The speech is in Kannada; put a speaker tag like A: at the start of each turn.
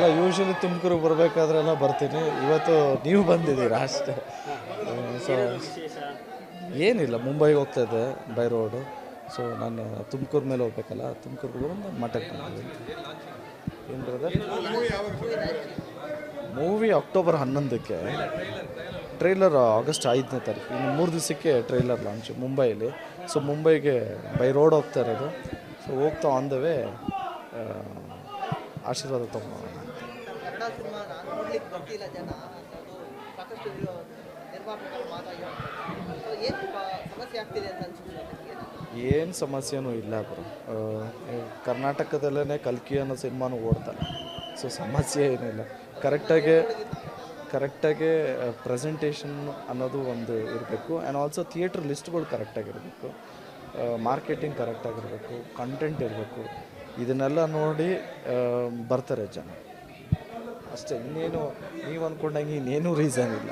A: ಅಲ್ಲ ಯೂಶಲಿ ತುಮಕೂರಿಗೆ ಬರಬೇಕಾದ್ರೆಲ್ಲ ಬರ್ತೀನಿ. ಇವತ್ತು ನೀವು ಬಂದಿದ್ದೀರಾ ಅಷ್ಟೇ. ಸೊ ಏನಿಲ್ಲ, ಮುಂಬೈಗೆ ಹೋಗ್ತಾ ಇದ್ದೆ, ಬೈ ರೋಡು. ಸೊ ನಾನು ತುಮಕೂರು ಮೇಲೆ ಹೋಗ್ಬೇಕಲ್ಲ ತುಮಕೂರು ಒಂದು ಮಠಕ್ಕೆ ಏನು ಬ್ರದರ್ ಮೂವಿ ಅಕ್ಟೋಬರ್ ಹನ್ನೊಂದಕ್ಕೆ. ಟ್ರೈಲರ್ ಆಗಸ್ಟ್ ಐದನೇ ತಾರೀಕು. ಇನ್ನು ಮೂರು ದಿವಸಕ್ಕೆ ಟ್ರೈಲರ್ ಲಾಂಚ್ ಮುಂಬೈಲಿ. ಸೊ ಮುಂಬೈಗೆ ಬೈ ರೋಡ್ ಹೋಗ್ತಾ ಇರೋದು. ಸೊ ಹೋಗ್ತಾ ಆನ್ ದ ವೇ ಆಶೀರ್ವಾದ ತೊಗೊಂಡು
B: ಕನ್ನಡ ಸಿನಿಮಾ ನೋಡ್ಲಿಕ್ಕೆ ಬರ್ತಿಲ್ಲ ಜನ ಸಾಕಷ್ಟು ನಿರ್ಮಾಪಕರು ಮಾತಾಡಿರೋ ಸೊ ಏನು ಸಮಸ್ಯೆ ಆಗ್ತಿದೆ ಅಂತ
A: ಏನು ಸಮಸ್ಯೆನೂ ಇಲ್ಲ ಬ್ರೋ. ಕರ್ನಾಟಕದಲ್ಲೇ ಕಲ್ಕಿ ಅನ್ನೋ ಸಿನಿಮಾನು ಓಡ್ತಾರೆ ಸೊ ಸಮಸ್ಯೆ ಏನಿಲ್ಲ. ಕರೆಕ್ಟಾಗಿ ಕರೆಕ್ಟಾಗಿ ಪ್ರೆಸೆಂಟೇಷನ್ ಅನ್ನೋದು ಒಂದು ಇರಬೇಕು. ಆ್ಯಂಡ್ ಆಲ್ಸೋ ಥಿಯೇಟ್ರ್ ಲಿಸ್ಟ್ಗಳು ಕರೆಕ್ಟಾಗಿರಬೇಕು. ಮಾರ್ಕೆಟಿಂಗ್ ಕರೆಕ್ಟಾಗಿರಬೇಕು. ಕಂಟೆಂಟ್ ಇರಬೇಕು. ಇದನ್ನೆಲ್ಲ ನೋಡಿ ಬರ್ತಾರೆ ಜನ. ಅಷ್ಟೇ ಇನ್ನೇನು ನೀವು ಅಂದ್ಕೊಂಡಂಗೆ ಇನ್ನೇನು ರೀಸನ್ ಇಲ್ಲ.